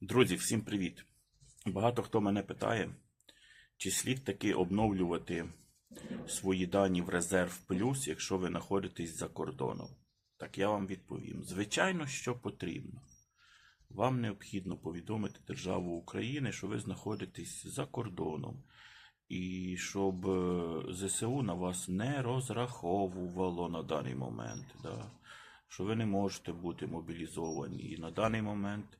Друзі, всім привіт! Багато хто мене питає, чи слід таки обновлювати свої дані в резерв плюс, якщо ви знаходитесь за кордоном. Так я вам відповім. Звичайно, що потрібно. Вам необхідно повідомити державу України, що ви знаходитесь за кордоном, і щоб е, ЗСУ на вас не розраховувало на даний момент. Да? Що ви не можете бути мобілізовані. І на даний момент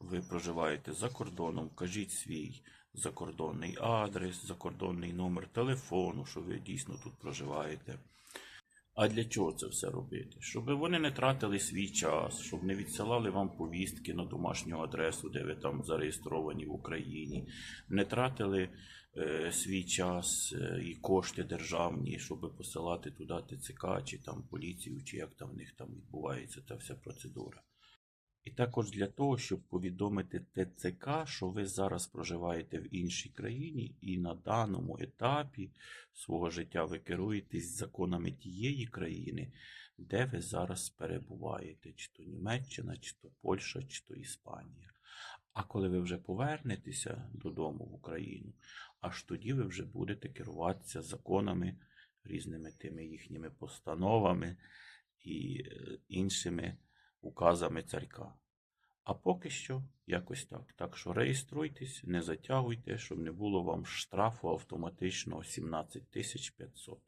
ви проживаєте за кордоном, кажіть свій закордонний адрес, закордонний номер телефону, що ви дійсно тут проживаєте. А для чого це все робити? Щоб вони не тратили свій час, щоб не відсилали вам повістки на домашню адресу, де ви там зареєстровані в Україні, не тратили е, свій час е, і кошти державні, щоб посилати туди ТЦК чи там поліцію, чи як там в них там відбувається та вся процедура. І також для того, щоб повідомити ТЦК, що ви зараз проживаєте в іншій країні, і на даному етапі свого життя ви керуєтесь законами тієї країни, де ви зараз перебуваєте, чи то Німеччина, чи то Польща, чи то Іспанія. А коли ви вже повернетеся додому в Україну, аж тоді ви вже будете керуватися законами, різними тими їхніми постановами і е, іншими указами царька. А поки що якось так. Так що реєструйтесь, не затягуйте, щоб не було вам штрафу автоматичного 17 500.